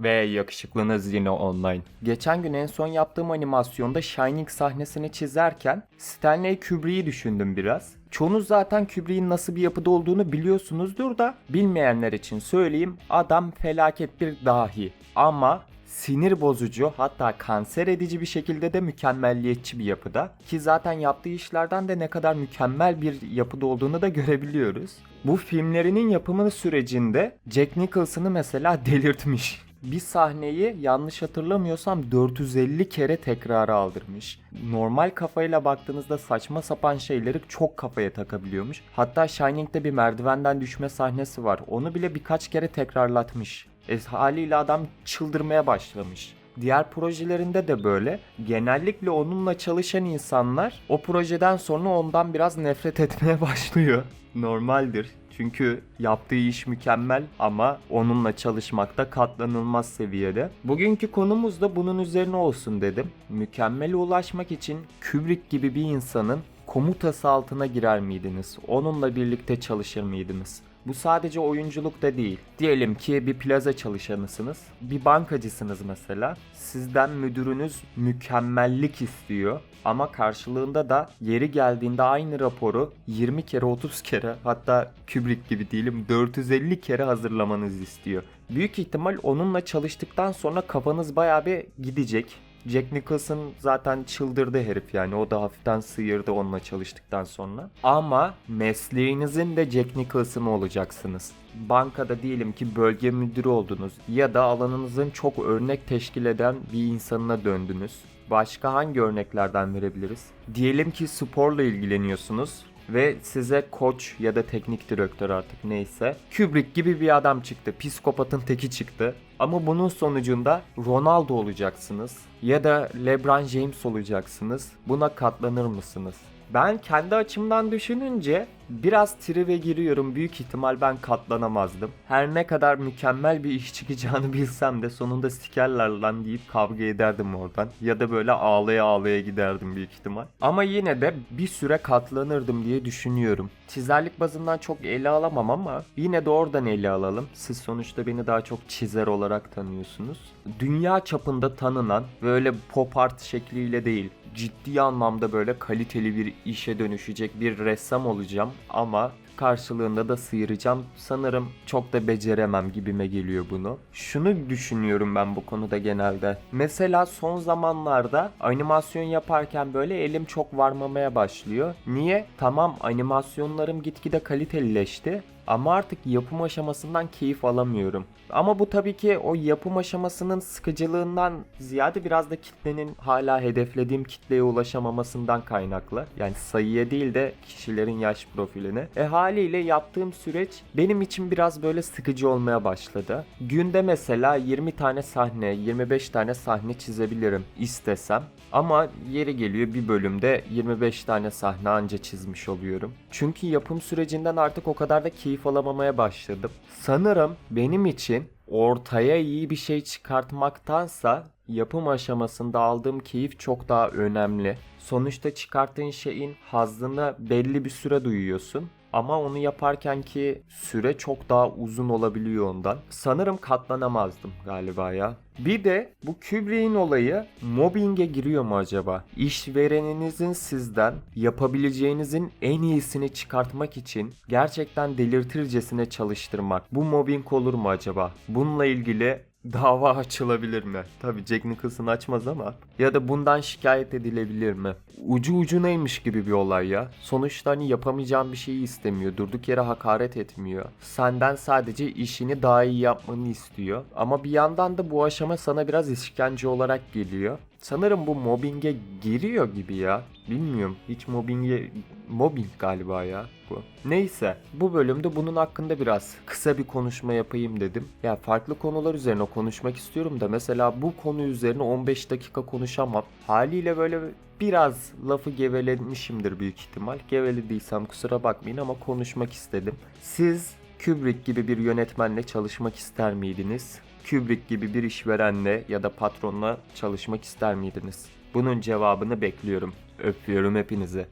Ve yakışıklınız yine online. Geçen gün en son yaptığım animasyonda Shining sahnesini çizerken Stanley Kubrick'i düşündüm biraz. Çoğunuz zaten Kubrick'in nasıl bir yapıda olduğunu biliyorsunuzdur da bilmeyenler için söyleyeyim adam felaket bir dahi. Ama sinir bozucu hatta kanser edici bir şekilde de mükemmelliyetçi bir yapıda. Ki zaten yaptığı işlerden de ne kadar mükemmel bir yapıda olduğunu da görebiliyoruz. Bu filmlerinin yapımı sürecinde Jack Nicholson'ı mesela delirtmiş. Bir sahneyi yanlış hatırlamıyorsam 450 kere tekrara aldırmış. Normal kafayla baktığınızda saçma sapan şeyleri çok kafaya takabiliyormuş. Hatta Shining'de bir merdivenden düşme sahnesi var. Onu bile birkaç kere tekrarlatmış. E, haliyle adam çıldırmaya başlamış. Diğer projelerinde de böyle. Genellikle onunla çalışan insanlar o projeden sonra ondan biraz nefret etmeye başlıyor. Normaldir. Çünkü yaptığı iş mükemmel ama onunla çalışmakta katlanılmaz seviyede. Bugünkü konumuz da bunun üzerine olsun dedim. Mükemmele ulaşmak için Kubrick gibi bir insanın komutası altına girer miydiniz? Onunla birlikte çalışır mıydınız? Bu sadece oyunculuk da değil. Diyelim ki bir plaza çalışanısınız. Bir bankacısınız mesela. Sizden müdürünüz mükemmellik istiyor. Ama karşılığında da yeri geldiğinde aynı raporu 20 kere 30 kere hatta Kubrick gibi diyelim 450 kere hazırlamanızı istiyor. Büyük ihtimal onunla çalıştıktan sonra kafanız bayağı bir gidecek. Jack Nicholson zaten çıldırdı herif yani o da hafiften sıyırdı onunla çalıştıktan sonra. Ama mesleğinizin de Jack Nicholson olacaksınız. Bankada diyelim ki bölge müdürü oldunuz ya da alanınızın çok örnek teşkil eden bir insanına döndünüz. Başka hangi örneklerden verebiliriz? Diyelim ki sporla ilgileniyorsunuz ve size koç ya da teknik direktör artık neyse Kubrick gibi bir adam çıktı. Psikopatın teki çıktı. Ama bunun sonucunda Ronaldo olacaksınız ya da LeBron James olacaksınız. Buna katlanır mısınız? Ben kendi açımdan düşününce biraz tribe giriyorum. Büyük ihtimal ben katlanamazdım. Her ne kadar mükemmel bir iş çıkacağını bilsem de sonunda sikerler lan deyip kavga ederdim oradan. Ya da böyle ağlaya ağlaya giderdim büyük ihtimal. Ama yine de bir süre katlanırdım diye düşünüyorum. Çizerlik bazından çok ele alamam ama yine de oradan ele alalım. Siz sonuçta beni daha çok çizer olarak tanıyorsunuz. Dünya çapında tanınan ve öyle pop art şekliyle değil ciddi anlamda böyle kaliteli bir işe dönüşecek bir ressam olacağım ama karşılığında da sıyıracağım. Sanırım çok da beceremem gibime geliyor bunu. Şunu düşünüyorum ben bu konuda genelde. Mesela son zamanlarda animasyon yaparken böyle elim çok varmamaya başlıyor. Niye? Tamam animasyonlarım gitgide kalitelileşti ama artık yapım aşamasından keyif alamıyorum. Ama bu tabii ki o yapım aşamasının sıkıcılığından ziyade biraz da kitlenin hala hedeflediğim kitleye ulaşamamasından kaynaklı. Yani sayıya değil de kişilerin yaş profiline. E haliyle yaptığım süreç benim için biraz böyle sıkıcı olmaya başladı. Günde mesela 20 tane sahne, 25 tane sahne çizebilirim istesem. Ama yeri geliyor bir bölümde 25 tane sahne anca çizmiş oluyorum. Çünkü yapım sürecinden artık o kadar da keyif alamamaya başladım. Sanırım benim için ortaya iyi bir şey çıkartmaktansa yapım aşamasında aldığım keyif çok daha önemli. Sonuçta çıkarttığın şeyin hazzını belli bir süre duyuyorsun. Ama onu yaparken ki süre çok daha uzun olabiliyor ondan. Sanırım katlanamazdım galiba ya. Bir de bu Kubrick'in olayı mobbinge giriyor mu acaba? İşvereninizin sizden yapabileceğinizin en iyisini çıkartmak için gerçekten delirtircesine çalıştırmak. Bu mobbing olur mu acaba? Bununla ilgili dava açılabilir mi? Tabii Jack Nicholson açmaz ama. Ya da bundan şikayet edilebilir mi? Ucu ucunaymış gibi bir olay ya. Sonuçta hani yapamayacağın bir şeyi istemiyor. Durduk yere hakaret etmiyor. Senden sadece işini daha iyi yapmanı istiyor. Ama bir yandan da bu aşama sana biraz işkence olarak geliyor. Sanırım bu mobbinge giriyor gibi ya. Bilmiyorum. Hiç mobbinge... Mobbing galiba ya bu. Neyse. Bu bölümde bunun hakkında biraz kısa bir konuşma yapayım dedim. Ya farklı konular üzerine konuşmak istiyorum da mesela bu konu üzerine 15 dakika konuşamam. Haliyle böyle biraz lafı gevelemişimdir büyük ihtimal. Gevelediysem kusura bakmayın ama konuşmak istedim. Siz Kubrick gibi bir yönetmenle çalışmak ister miydiniz? Kubrick gibi bir işverenle ya da patronla çalışmak ister miydiniz? Bunun cevabını bekliyorum. Öpüyorum hepinizi.